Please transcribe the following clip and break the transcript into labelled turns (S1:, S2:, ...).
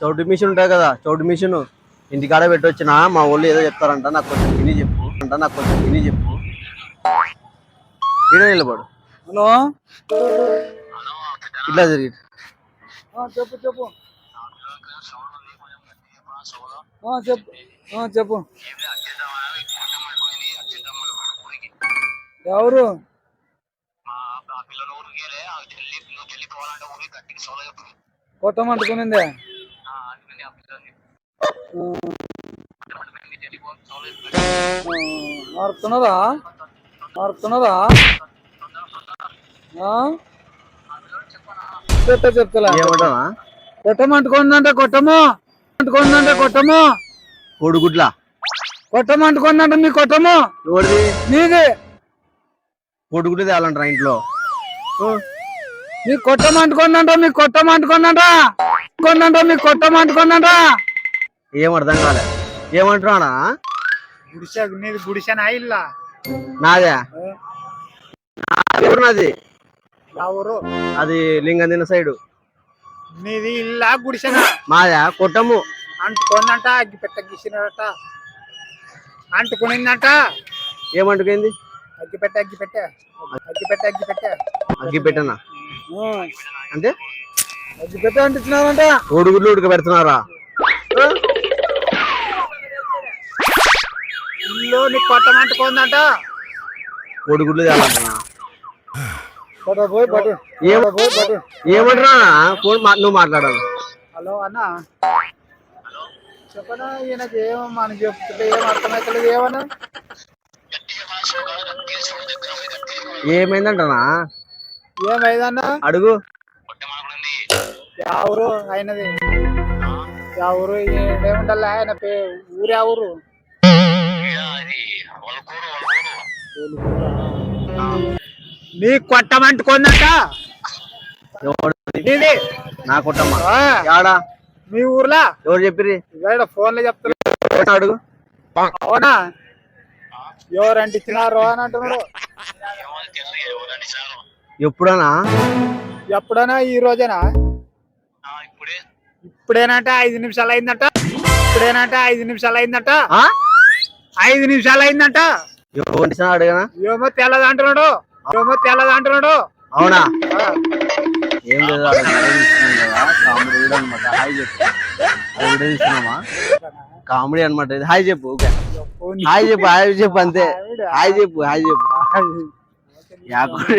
S1: చౌటు machine ఉంటుంది కదా చౌటు machine. ఇంటికాడ పెట్టొచ్చిన మా వాళ్ళు ఏదో చెప్తారంట నాకు కొంచెం విని చెప్పు. అంట నాకు కొంచెం విని చెప్పు. ఈడ నిలబడు.
S2: హలో?
S1: ఇట్లా జరిగి
S2: ఆ, చెప్పు చెప్పు. ఆ, చెప్పు. ఆ, చెప్పు. ఎవరు? కొట్టమంటుకునిందే మారుతున్నదా? మారుతున్నదా? ఆ? చెప్తా చెప్తలే. కొట్టమంటుకుందంటే కొట్టము. అంటుకుందంటే కొట్టము.
S1: కోడిగుడ్ల?
S2: కొట్టమంటుకుందంటే మీ కొట్టము. నీది
S1: కోడిగుడ్లు తేవాలంటారా ఇంట్లో?
S2: మీ కొట్టమంటుకుందంట మీ కొట్టమంటుకుందంట కొందంట మీ కొట్టమంటుకుందంట
S1: ఏం అర్థం కాలే. ఏమంటున్నాడా
S2: గుడిసె నీది గుడిసెనా ఇల్లా.
S1: నాదే? నాది?
S2: ఎవరు
S1: అది లింగందిన సైడు.
S2: నీది ఇల్లా గుడిసెనా
S1: మాదా? కొట్టము.
S2: అంటుకుందంట అగ్గి పెట్ట గీసినట అంటుకునిందంట.
S1: ఏమంటుకుంది?
S2: అగ్గి పెట్ట అగ్గి పెట్ట. అగ్గి పెట్ట అగ్గి పెట్ట.
S1: అగ్గి పెట్టనా? అంటే?
S2: అంటున్నావంట
S1: కోడిగుడ్లు ఉడక పెడుతున్నారా
S2: ఇల్లు నీ కొట్టమంటుకుందంట
S1: కోడిగుడ్లు తేవాలంటున్నా
S2: పోయి పట్టు.
S1: ఏం
S2: పోయి పట్టు.
S1: ఏమంటున్నా ఫోన్ నువ్వు మాట్లాడాలి.
S2: హలో అన్న. చెప్పనా ఈయనకి ఏమో మనకి చెప్తుంటే ఏం అర్థమవుతలేదు ఏమన్నా?
S1: ఏమైందంటనా?
S2: ఏమైందన్నా?
S1: అడుగు.
S2: ఎవరు ఆయనది. ఎవరు ఏముండాలి ఆయన పే ఊరు ఎవరు నీ కొట్టమంటుకుందంట
S1: నా కొట్టమ్మా. యాడా?
S2: మీ ఊర్లా?
S1: ఎవరు చెప్పిరి
S2: ఇక్కడ ఫోన్లో చెప్తున్నా.
S1: అడుగు.
S2: అవునా? ఎవరంటే ఇచ్చినారు అని అంటున్నాడు.
S1: ఎప్పుడనా
S2: ఎప్పుడైనా ఈ రోజేనా? ఇప్పుడేనంటే ఐదు నిమిషాలు అయిందట. ఇప్పుడేనంటే ఐదు నిమిషాలు అయిందట.
S1: ఆ?
S2: ఐదు నిమిషాలు అయిందట.
S1: ఎవరు అడిగానా?
S2: ఏమో తెల్లది అంటున్నాడు. ఏమో తెల్లది అంటున్నాడు.
S1: అవునా?
S2: ఆ,
S1: ఏం లేదు తీస్తున్నాం కదా. కామెడీ అనమాట హాయ్ చెప్పు. అది వీడియో తీస్తున్నామా కామెడీ అనమాట ఇది. హాయ్ చెప్పు ఓకే. హాయ్ చెప్పు హాయ్ చెప్పు అంతే. హాయ్ చెప్పు హాయ్ చెప్పు. యాకోడి.